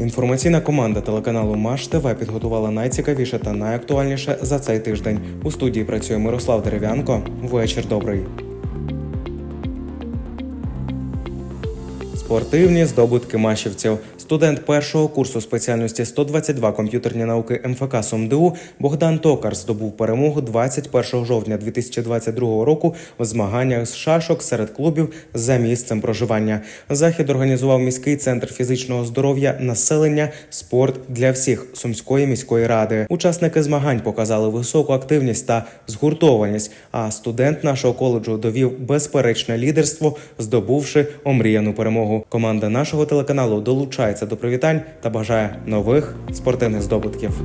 Інформаційна команда телеканалу Маш ТВ підготувала найцікавіше та найактуальніше за цей тиждень. У студії працює Мирослав Дерев'янко. Вечір добрий. Спортивні здобутки машівців. Студент першого курсу спеціальності 122 комп'ютерні науки МФК СумДУ Богдан Токар здобув перемогу 21 жовтня 2022 року в змаганнях з шашок серед клубів за місцем проживання. Захід організував міський центр фізичного здоров'я населення спорт для всіх Сумської міської ради. Учасники змагань показали високу активність та згуртованість. А студент нашого коледжу довів безперечне лідерство, здобувши омріяну перемогу. Команда нашого телеканалу долучається до привітань та бажає нових спортивних здобутків.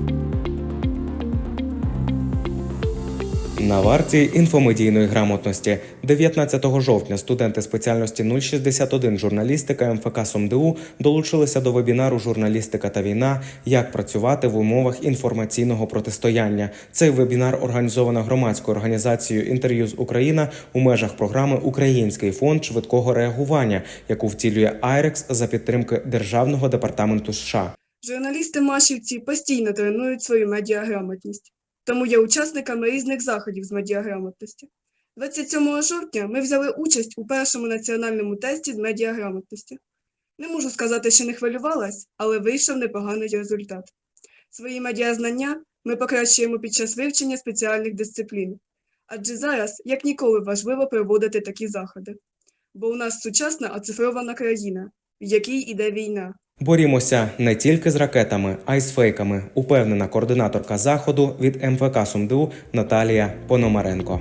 На варті інфомедійної грамотності 19 жовтня студенти спеціальності 061 журналістика МФК СумДУ долучилися до вебінару Журналістика та війна. Як працювати в умовах інформаційного протистояння. Цей вебінар організовано громадською організацією інтерв'ю з Україна у межах програми Український фонд швидкого реагування, яку втілює Айрекс за підтримки Державного департаменту США. Журналісти Машівці постійно тренують свою медіаграмотність, тому є учасниками різних заходів з медіаграмотності. 27 жовтня ми взяли участь у першому національному тесті з медіаграмотності. Не можу сказати, що не хвилювалась, але вийшов непоганий результат. Свої медіазнання ми покращуємо під час вивчення спеціальних дисциплін, адже зараз, як ніколи, важливо проводити такі заходи. Бо у нас сучасна оцифрована країна, в якій іде війна. Борімося не тільки з ракетами, а й з фейками, упевнена координаторка заходу від МФК СумДУ Наталія Пономаренко.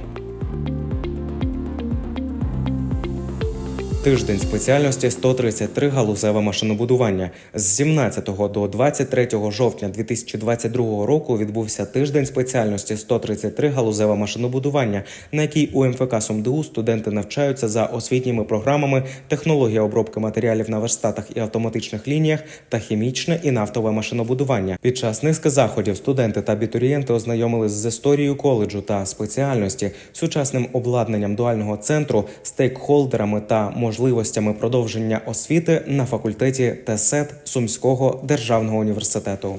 Тиждень спеціальності 133 галузеве машинобудування. З 17 до 23 жовтня 2022 року відбувся тиждень спеціальності 133 галузеве машинобудування, на якій у МФК СумДУ студенти навчаються за освітніми програмами технологія обробки матеріалів на верстатах і автоматичних лініях та хімічне і нафтове машинобудування. Під час низки заходів студенти та абітурієнти ознайомились з історією коледжу та спеціальності, сучасним обладнанням дуального центру, стейкхолдерами та можливостями продовження освіти на факультеті ТЕСЕТ Сумського державного університету.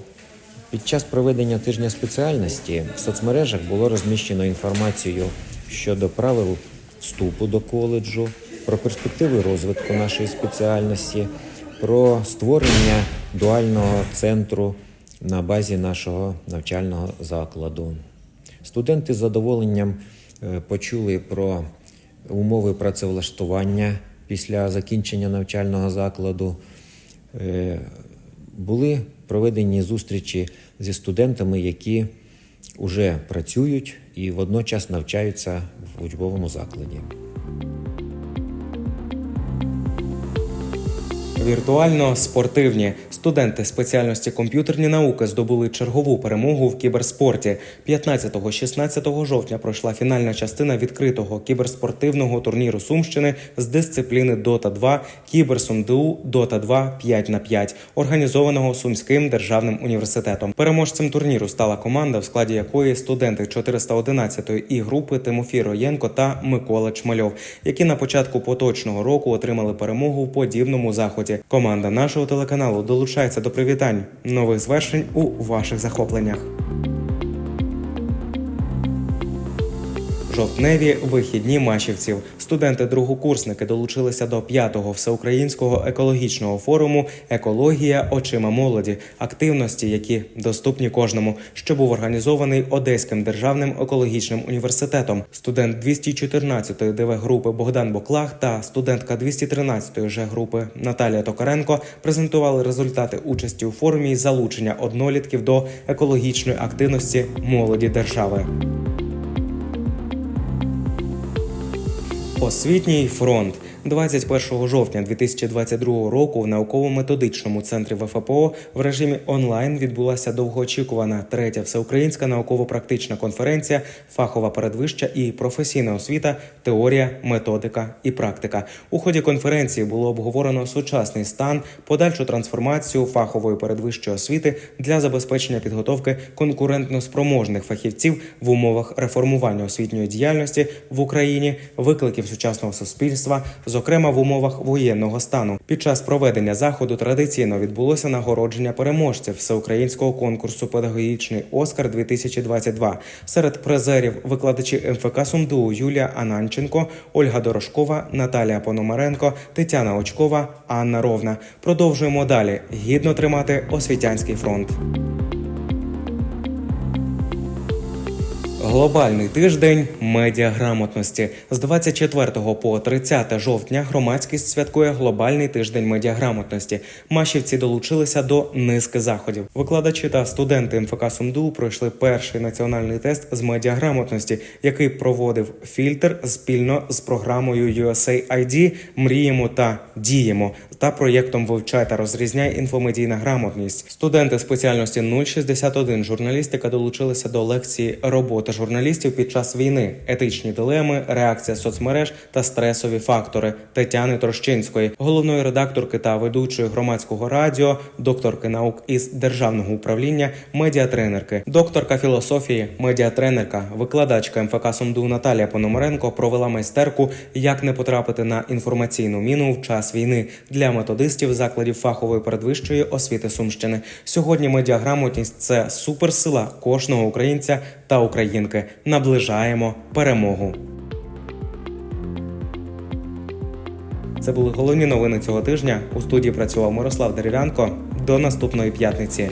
Під час проведення тижня спеціальності в соцмережах було розміщено інформацію щодо правил вступу до коледжу, про перспективи розвитку нашої спеціальності, про створення дуального центру на базі нашого навчального закладу. Студенти з задоволенням е, почули про умови працевлаштування після закінчення навчального закладу. Е, Були проведені зустрічі зі студентами, які вже працюють і водночас навчаються в учбовому закладі. Віртуально спортивні студенти спеціальності комп'ютерні науки здобули чергову перемогу в кіберспорті. 15-16 жовтня пройшла фінальна частина відкритого кіберспортивного турніру Сумщини з дисципліни Дота 2 Кіберсумду Дота 2 5 на 5 організованого Сумським державним університетом. Переможцем турніру стала команда, в складі якої студенти 411-ї і групи Тимофій Роєнко та Микола Чмальов, які на початку поточного року отримали перемогу в подібному заході. Команда нашого телеканалу долучається до привітань нових звершень у ваших захопленнях. Жовтневі вихідні машівців. Студенти другокурсники долучилися до п'ятого всеукраїнського екологічного форуму Екологія очима молоді, активності, які доступні кожному, що був організований Одеським державним екологічним університетом. Студент 214-ї ДВ групи Богдан Боклах та студентка 213-ї Ж групи Наталія Токаренко презентували результати участі у форумі залучення однолітків до екологічної активності молоді держави. Освітній фронт 21 жовтня 2022 року в науково-методичному центрі ВФПО в режимі онлайн відбулася довгоочікувана третя всеукраїнська науково-практична конференція Фахова передвища і професійна освіта, теорія, методика і практика. У ході конференції було обговорено сучасний стан, подальшу трансформацію фахової передвищої освіти для забезпечення підготовки конкурентноспроможних фахівців в умовах реформування освітньої діяльності в Україні, викликів сучасного суспільства, зокрема в умовах воєнного стану. Під час проведення заходу традиційно відбулося нагородження переможців всеукраїнського конкурсу Педагогічний Оскар 2022 серед призерів викладачі МФК СумДУ Юлія Ананченко, Ольга Дорошкова, Наталія Пономаренко, Тетяна Очкова, Анна Ровна. Продовжуємо далі гідно тримати освітянський фронт. Глобальний тиждень медіаграмотності з 24 по 30 жовтня громадськість святкує глобальний тиждень медіаграмотності. Машівці долучилися до низки заходів. Викладачі та студенти МФК СумДУ пройшли перший національний тест з медіаграмотності, який проводив фільтр спільно з програмою USAID Мріємо та діємо та проєктом Вивчай та розрізняй інфомедійна грамотність. Студенти спеціальності 061 журналістика долучилися до лекції роботи журналістів під час війни, етичні дилеми, реакція соцмереж та стресові фактори Тетяни Трощинської, головної редакторки та ведучої громадського радіо, докторки наук із державного управління, медіатренерки, докторка філософії, медіатренерка, викладачка МФК СумДУ Наталія Пономаренко провела майстерку Як не потрапити на інформаційну міну в час війни методистів закладів фахової передвищої освіти Сумщини. Сьогодні медіаграмотність це суперсила кожного українця та українки. Наближаємо перемогу. Це були головні новини цього тижня. У студії працював Мирослав Дерев'янко. До наступної п'ятниці.